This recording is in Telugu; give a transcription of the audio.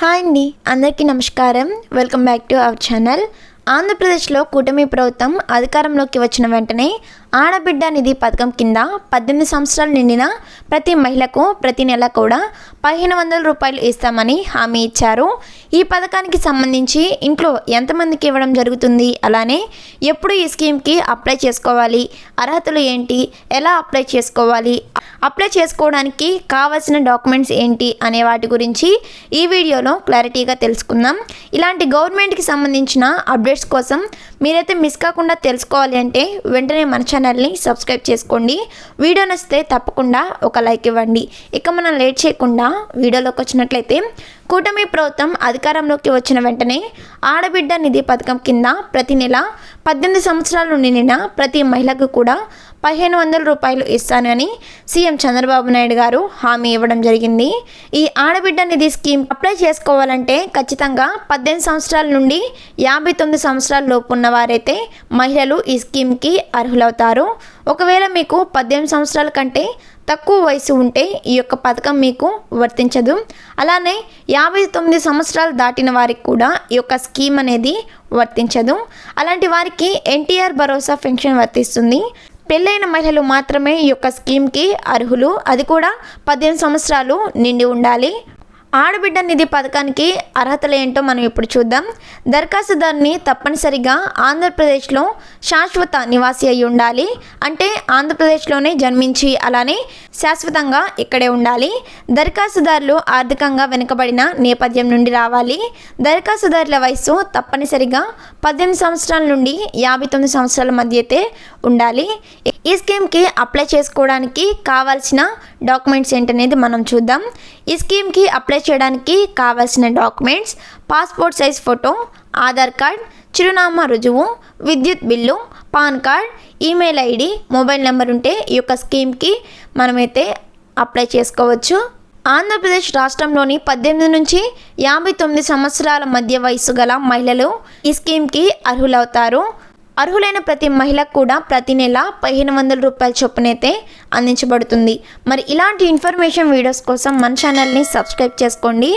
హాయ్ అండి అందరికీ నమస్కారం. Welcome back to our channel. ఆంధ్రప్రదేశ్లో కూటమి ప్రభుత్వం అధికారంలోకి వచ్చిన వెంటనే ఆడబిడ్డ నిధి పథకం కింద పద్దెనిమిది సంవత్సరాలు నిండిన ప్రతి మహిళకు ప్రతి నెల కూడా పదిహేను వందల రూపాయలు ఇస్తామని హామీ ఇచ్చారు. ఈ పథకానికి సంబంధించి ఇంట్లో ఎంతమందికి ఇవ్వడం జరుగుతుంది? అలానే ఎప్పుడు ఈ స్కీమ్కి అప్లై చేసుకోవాలి? అర్హతలు ఏంటి? ఎలా అప్లై చేసుకోవాలి? అప్లై చేసుకోవడానికి కావాల్సిన డాక్యుమెంట్స్ ఏంటి అనే వాటి గురించి ఈ వీడియోలో క్లారిటీగా తెలుసుకుందాం. ఇలాంటి గవర్నమెంట్కి సంబంధించిన అప్డేట్స్ కోసం మీరైతే మిస్ కాకుండా తెలుసుకోవాలి అంటే వెంటనే మన ఛానల్ని సబ్స్క్రైబ్ చేసుకోండి. వీడియో నచ్చితే తప్పకుండా ఒక లైక్ ఇవ్వండి. ఇక మనం లేట్ చేయకుండా వీడియోలోకి వచ్చినట్లయితే కూటమి ప్రభుత్వం అధికారంలోకి వచ్చిన వెంటనే ఆడబిడ్డ నిధి పథకం కింద ప్రతి నెల పద్దెనిమిది సంవత్సరాలు నిండిన ప్రతి మహిళకు కూడా పదిహేను వందల రూపాయలు ఇస్తానని సీఎం చంద్రబాబు నాయుడు గారు హామీ ఇవ్వడం జరిగింది. ఈ ఆడబిడ్డ నిధి స్కీమ్ అప్లై చేసుకోవాలంటే ఖచ్చితంగా పద్దెనిమిది సంవత్సరాల నుండి యాభై తొమ్మిది సంవత్సరాల లోపు ఉన్న వారైతే మహిళలు ఈ స్కీమ్కి అర్హులవుతారు. ఒకవేళ మీకు పద్దెనిమిది సంవత్సరాల కంటే తక్కువ వయసు ఉంటే ఈ యొక్క పథకం మీకు వర్తించదు. అలానే యాభై తొమ్మిది సంవత్సరాలు దాటిన వారికి కూడా ఈ యొక్క స్కీమ్ అనేది వర్తించదు. అలాంటి వారికి ఎన్టీఆర్ భరోసా పెన్షన్ వర్తిస్తుంది. పెళ్ళైన మహిళలు మాత్రమే ఈ యొక్క స్కీమ్కి అర్హులు. అది కూడా పద్దెనిమిది సంవత్సరాలు నిండి ఉండాలి. ఆడబిడ్డ నిధి పథకానికి అర్హతలు ఏంటో మనం ఇప్పుడు చూద్దాం. దరఖాస్తుదారుని తప్పనిసరిగా ఆంధ్రప్రదేశ్లో శాశ్వత నివాసి అయి ఉండాలి. అంటే ఆంధ్రప్రదేశ్లోనే జన్మించి అలానే శాశ్వతంగా ఇక్కడే ఉండాలి. దరఖాస్తుదారులు ఆర్థికంగా వెనుకబడిన నేపథ్యం నుండి రావాలి. దరఖాస్తుదారుల వయసు తప్పనిసరిగా పద్దెనిమిది సంవత్సరాల నుండి యాభై తొమ్మిది సంవత్సరాల మధ్య అయితే ఉండాలి. ఈ స్కీమ్కి అప్లై చేసుకోవడానికి కావాల్సిన డాక్యుమెంట్స్ ఏంటనేది మనం చూద్దాం. ఈ స్కీమ్కి అప్లై చేయడానికి కావాల్సిన documents passport size photo Aadhaar card చిరునామా రుజువు విద్యుత్ bill PAN card email ID mobile number ఉంటే ఈ యొక్క స్కీమ్కి మనమైతే అప్లై చేసుకోవచ్చు. ఆంధ్రప్రదేశ్ రాష్ట్రంలోని పద్దెనిమిది నుంచి యాభై తొమ్మిది సంవత్సరాల మధ్య వయసు గల మహిళలు ఈ స్కీమ్కి అర్హులవుతారు. అర్హులైన ప్రతి మహిళకు కూడా ప్రతి నెల పదిహేను వందల రూపాయల చొప్పునైతే అందించబడుతుంది. మరి ఇలాంటి ఇన్ఫర్మేషన్ వీడియోస్ కోసం మన ఛానల్ని సబ్స్క్రైబ్ చేసుకోండి.